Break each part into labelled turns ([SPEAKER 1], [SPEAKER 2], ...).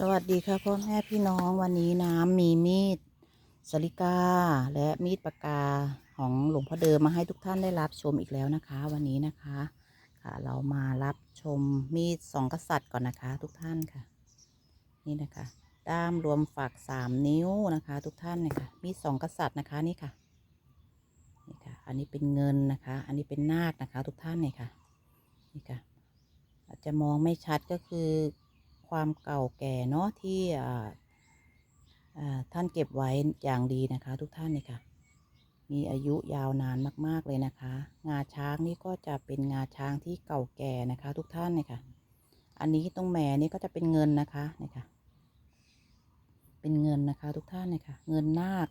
[SPEAKER 1] สวัสดีค่ะพ่อแม่พี่น้องวันนี้น้ำมีมีดสลิกาและมีดปากกาของหลวงพ่อเดิมมาให้ทุกท่านได้รับชมอีกแล้วนะคะ วันนี้นะคะค่ะเรามารับชมมีดสองกษัตริย์ก่อนนะคะ ทุกท่านค่ะ นี่นะคะด้ามรวมฝักสามนิ้วนะคะ ทุกท่านเนี่ยค่ะมีดสองกษัตริย์นะคะนี่ค่ะนี่ค่ะ อันนี้เป็นเงินนะคะ อันนี้เป็นนาคนะคะ ทุกท่านเนี่ยค่ะนี่ค่ะอาจจะมองไม่ชัดก็คือ ความเก่าแก่เนาะที่ท่านเก็บไว้อย่างดีนะคะ ทุกท่านนี่ค่ะ มีอายุยาวนานมาก ๆ เลยนะคะ งาช้างนี่ก็จะเป็นงาช้างที่เก่าแก่นะคะ ทุกท่านนี่ค่ะ อันนี้ตรงแหมนี่ก็จะเป็นเงินนะคะนี่ค่ะ เป็นเงินนะคะ ทุกท่านนี่ค่ะ เงินนาค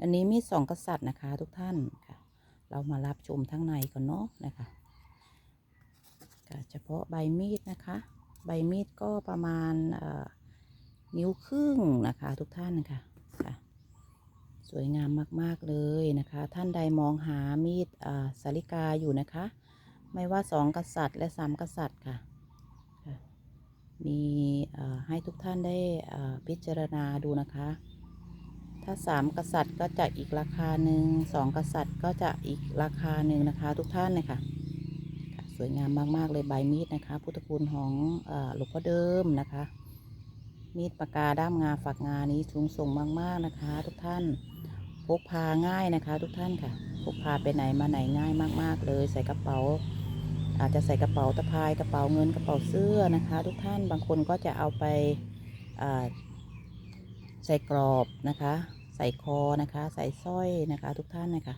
[SPEAKER 1] อันนี้มีสองกษัตริย์นะคะ ทุกท่านค่ะ เรามารับชมทั้งในก่อนเนาะนะคะค่ะเฉพาะใบมีดนะคะ ใบมีดก็ประมาณนิ้วครึ่งนะคะทุกท่านนะคะคะสวยงามมากๆเลยนะคะ ท่านใดมองหามีดสาลิกาอยู่นะคะ ไม่ว่าสองกษัตริย์และสามกษัตริย์ค่ะค่ะมีให้ทุกท่านได้พิจารณาดูนะคะ ถ้าสามกษัตริย์ก็จะอีกราคาหนึ่งสองกษัตริย์ก็จะอีกราคาหนึ่งนะคะทุกท่านเลยค่ะ สวยงามมาก ๆ เลยใบมีดนะคะ พุทธคุณของอหลวงพ่อเดิมนะคะ มีดปากกาด้ามงาฝักงานี้สูงส่งมาก ๆ นะคะ ทุกท่านพกพาง่ายนะคะ ทุกท่านค่ะพกพาไปไหนมาไหนง่ายมาก ๆ เลย ใส่กระเป๋า อาจจะใส่กระเป๋าตะพายกระเป๋าเงินกระเป๋าเสื้อนะคะ ทุกท่านบางคนก็จะเอาไปาใส่กรอบนะคะ ใส่คอนะคะ ใส่สร้อยนะคะ ทุกท่านนะคะ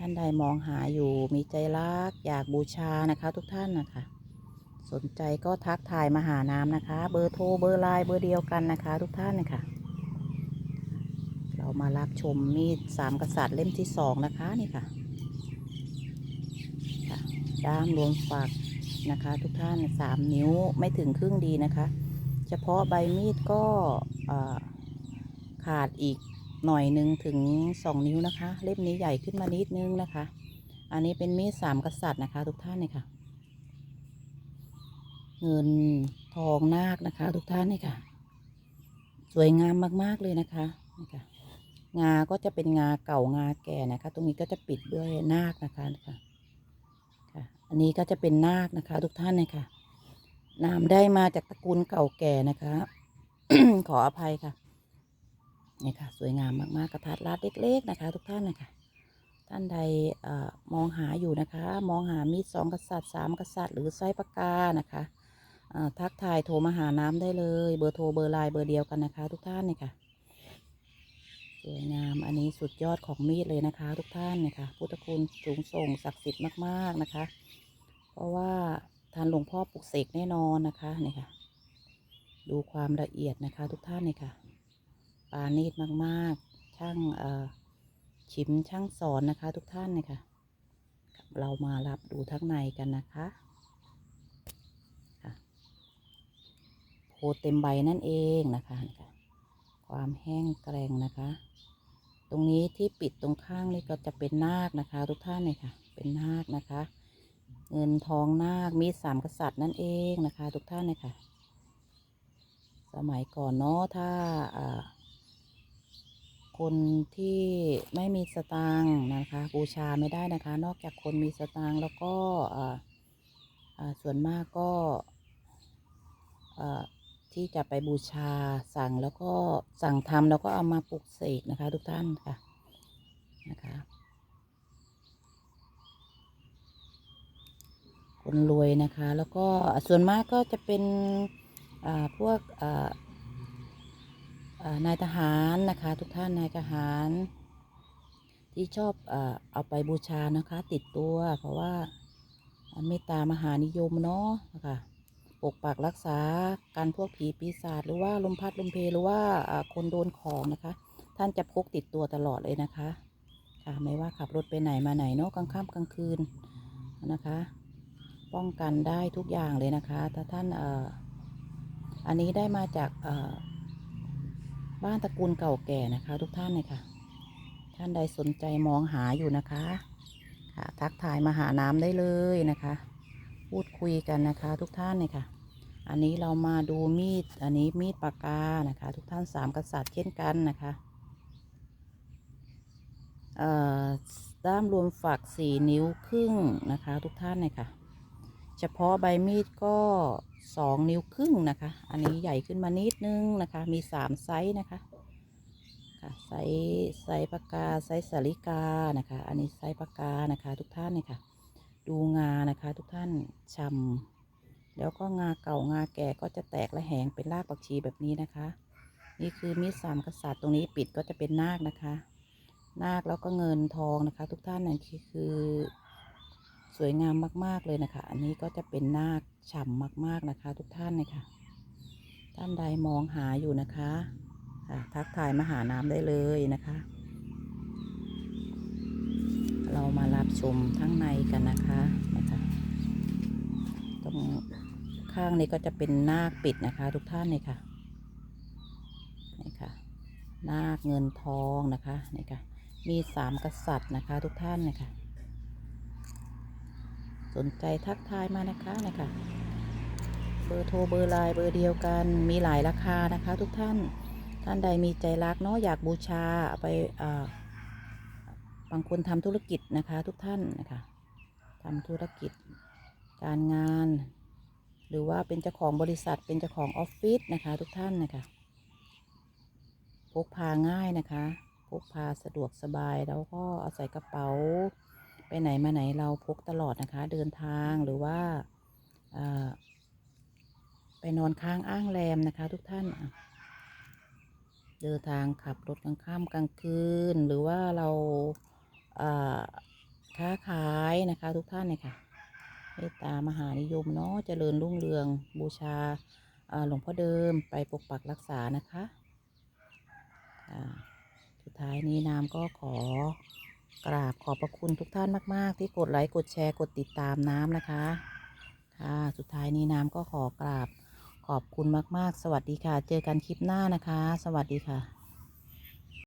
[SPEAKER 1] ท่านใดมองหาอยู่มีใจรักอยากบูชานะคะทุกท่านนะคะ สนใจก็ทักทายมาหาน้ำนะคะ เบอร์โทรเบอร์ไลน์เบอร์เดียวกันนะคะ ทุกท่านนะคะเรามารับชมมีดสามกษัตริย์เล่มที่สองนะคะนี่ค่ะด้ามรวมฝักนะคะ ทุกท่านสามนิ้วไม่ถึงครึ่งดีนะคะ เฉพาะใบมีดก็ขาดอีก หน่อยหนึ่งถึงสองนิ้วนะคะ เล่มนี้ใหญ่ขึ้นมานิดนึงนะคะ อันนี้เป็นมีดสามกษัตริย์นะคะ ทุกท่านเลยค่ะ เงินทองนาคนะคะ ทุกท่านเลยค่ะ สวยงามมากๆเลยนะคะนี่ค่ะงาก็จะเป็นงาเก่างาแก่นะคะ ตรงนี้ก็จะปิดด้วยนาคนะคะค่ะค่ะอันนี้ก็จะเป็นนาคนะคะ ทุกท่านเลยค่ะนามได้มาจากตระกูลเก่าแก่นะคะ ขออภัยค่ะ นี่ค่ะ สวยงามมากๆกระทัดรัดเล็ก ๆ นะคะ ทุกท่านนะคะท่านใดอมองหาอยู่นะคะ มองหามีดสองกษัตริย์สามกษัตริย์หรือไส้ปากกานะคะทักทายโทรมาหาน้ำได้เลย เบอร์โทรเบอร์ไลน์เบอร์เดียวกันนะคะ ทุกท่านเนี่ยค่ะสวยงามอันนี้สุดยอดของมีดเลยนะคะ ทุกท่านเนี่ยค่ะพุทธคุณสูงส่งศักดิ์สิทธิ์มากๆนะคะ เพราะว่าทานหลวงพ่อปลุกเสกแน่นอนนะคะเนี่ยค่ะ ดูความละเอียดนะคะ ทุกท่านเนี่ยค่ะ ณีตมาก ๆ ช่างเออชิมช่างสอนนะคะ ทุกท่านเลยค่ะเรามารับดูทั้งในกันนะคะค่ะโพเต็มใบนั่นเองนะคะคะความแห้งแกร่งนะคะ ตรงนี้ที่ปิดตรงข้างนี่ก็จะเป็นนาคนะคะ ทุกท่านเลยค่ะ เป็นนาคนะคะ เงินทองนาคมีสามกษัตริย์นั่นเองนะคะ ทุกท่านเลยค่ะ สมัยก่อนเนาะถ้าอ่า คนที่ไม่มีสตางค์นะคะ บูชาไม่ได้นะคะ นอกจากคนมีสตางค์แล้วก็ส่วนมากก็ที่จะไปบูชาสั่งแล้วก็สั่งทำแล้วก็เอามาปลุกเสกนะคะ ทุกท่านค่ะนะคะคนรวยนะคะ แล้วก็ส่วนมากก็จะเป็นพวก นายทหารนะคะทุกท่านนายทหาร ที่ชอบเอ่อเอาไปบูชานะคะ ติดตัว เพราะว่าเมตตามหานิยมเนาะนะคะปกปักรักษาการพวกผีปีศาจหรือว่าลมพัดลมเพลหรือว่าคนโดนของนะคะ ท่านจะพกติดตัวตลอดเลยนะคะค่ะไม่ว่าขับรถไปไหนมาไหนเนาะกลางค่ำกลางคืนนะคะ ป้องกันได้ทุกอย่างเลยนะคะ ถ้าท่านอ,อันนี้ได้มาจากอ บ้านตระกูลเก่าแก่นะคะ ทุกท่านเลยค่ะ ท่านใดสนใจมองหาอยู่นะคะ ค่ะ ทักทายมาหาน้ำได้เลยนะคะ พูดคุยกันนะคะ ทุกท่านเลยค่ะ อันนี้เรามาดูมีด อันนี้มีดปากกานะคะ ทุกท่านสามกษัตริย์เช่นกันนะคะเอ่อด้ามรวมฝักสี่นิ้วครึ่งนะคะ ทุกท่านเลยค่ะ เฉพาะใบมีดก็ สองนิ้วครึ่งนะคะ อันนี้ใหญ่ขึ้นมานิดนึงนะคะ มีสามไซส์นะคะค่ะไซส์ไซส์ปากกาไซส์สาลิกานะคะ อันนี้ไซส์ปากกานะคะทุกท่านเนี่ยค่ะ ดูงานะคะทุกท่านชำแล้วก็งาเก่างาแก่ก็จะแตกและแหงเป็นรากผักชีแบบนี้นะคะ นี่คือมีดสามกษัตริย์ตรงนี้ปิดก็จะเป็นนาคนะคะ นาคแล้วก็เงินทองนะคะ ทุกท่านนั่นคือ สวยงามมาก ๆ เลยนะคะ อันนี้ก็จะเป็นนาคฉ่ำมาก ๆ นะคะ ทุกท่านเลยค่ะ ท่านใดมองหาอยู่นะคะค่ะทักทายมาหาน้ำได้เลยนะคะ เรามารับชมทั้งในกันนะคะนะคะตรงข้างนี้ก็จะเป็นนาคปิดนะคะ ทุกท่านเลยค่ะนี่ค่ะ นาคเงินทองนะคะนี่ค่ะ มีสามกษัตริย์นะคะ ทุกท่านเลยค่ะ สนใจทักทายมานะคะนะคะเบอร์โทรเบอร์ไลน์เบอร์เดียวกันมีหลายราคานะคะ ทุกท่านท่านใดมีใจรักเนาะอยากบูชาไปอ่าบางคนทำธุรกิจนะคะ ทุกท่านนะคะทำธุรกิจ การงาน หรือว่าเป็นเจ้าของบริษัทเป็นเจ้าของออฟฟิศนะคะ ทุกท่านนะคะพกพาง่ายนะคะพกพาสะดวกสบายแล้วก็เอาใส่กระเป๋า ไปไหนมาไหนเราพกตลอดนะคะ เดินทางหรือว่าไปนอนค้างอ้างแรมนะคะ ทุกท่าน เดินทางขับรถกลางค่ำกลางคืน หรือว่าเราค้าขายนะคะทุกท่านเนี่ยค่ะเมตตามหานิยมเนาะเจริญรุ่งเรืองบูชาหลวงพ่อเดิมไปปกปักรักษานะคะสุดท้ายนี้นามก็ขอ กราบขอบพระคุณทุกท่านมาก ๆ ที่กดไลค์กดแชร์กดติดตามน้ำนะคะ ค่ะ สุดท้ายนี้น้ำก็ขอกราบขอบคุณมาก ๆ สวัสดีค่ะ เจอกันคลิปหน้านะคะ สวัสดีค่ะ